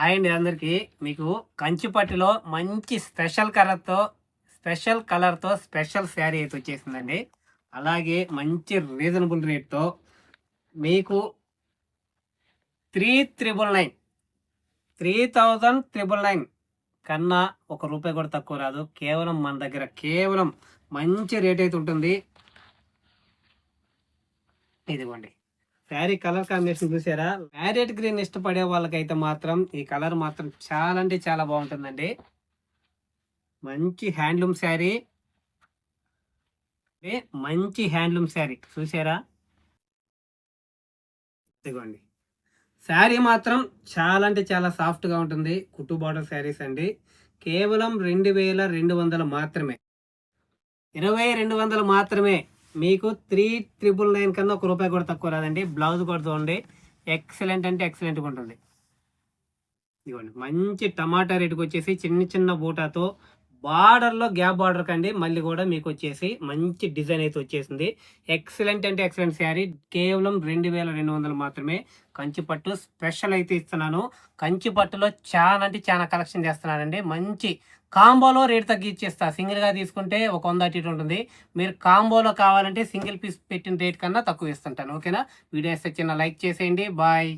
Hi అండి అందరికీ మీకు కంచిపట్టులో మంచి స్పెషల్ కలర్తో స్పెషల్ కలర్తో స్పెషల్ శారీ అయితే వచ్చేసిందండి. అలాగే మంచి రీజనబుల్ రేట్తో మీకు three triple nine three thousand triple nine కన్నా ఒక రూపాయి కూడా తక్కువ రాదు. కేవలం మన దగ్గర కేవలం మంచి రేట్ అయితే ఉంటుంది. ఇదిగోండి. శారీ కలర్ కాంబినేషన్ చూసారా? ప్యారెట్ గ్రీన్ ఇష్టపడే వాళ్ళకైతే మాత్రం ఈ కలర్ మాత్రం చాలా అంటే చాలా బాగుంటుందండి. మంచి హ్యాండ్లూమ్ శారీ. మంచి హ్యాండ్లూమ్ శారీ. చూసారా? ఇదిగోండి. శారీ మాత్రం చాలా అంటే చాలా సాఫ్ట్గా ఉంటుంది. కుట్టు బార్డర్ శారీస్ అండి. కేవలం రెండు వేల రెండు వందలు మాత్రమే. ఇరవై రెండు వందలు మాత్రమే. మీకు త్రీ ట్రిపుల్ నైన్ కన్నా ఒక రూపాయి కూడా తక్కువ రాదండి. బ్లౌజ్ కూడా చూడండి. ఎక్సలెంట్ అంటే ఎక్సలెంట్గా ఉంటుంది. ఇదిగోండి. మంచి టమాటా రేటుకి వచ్చేసి చిన్న చిన్న బూటాతో బార్డర్లో గ్యాప్ బార్డర్ కండి మళ్ళీ కూడా మీకు వచ్చేసి మంచి డిజైన్ అయితే వచ్చేసింది. ఎక్సలెంట్ అంటే ఎక్సలెంట్ శారీ. కేవలం రెండు వేల రెండు వందలు మాత్రమే. కంచిపట్టు స్పెషల్ అయితే ఇస్తున్నాను. కంచిపట్టులో చాలా అంటే చాలా కలెక్షన్ చేస్తున్నానండి. మంచి కాంబోలో రేట్ తగ్గించేస్తా. సింగిల్గా తీసుకుంటే ఒక వంద అటు ఇటు ఉంటుంది. మీరు కాంబోలో కావాలంటే సింగిల్ పీస్ పెట్టిన రేట్ కన్నా తక్కువ ఇస్తుంటాను. ఓకేనా? వీడియో చిన్న లైక్ చేసేయండి. బాయ్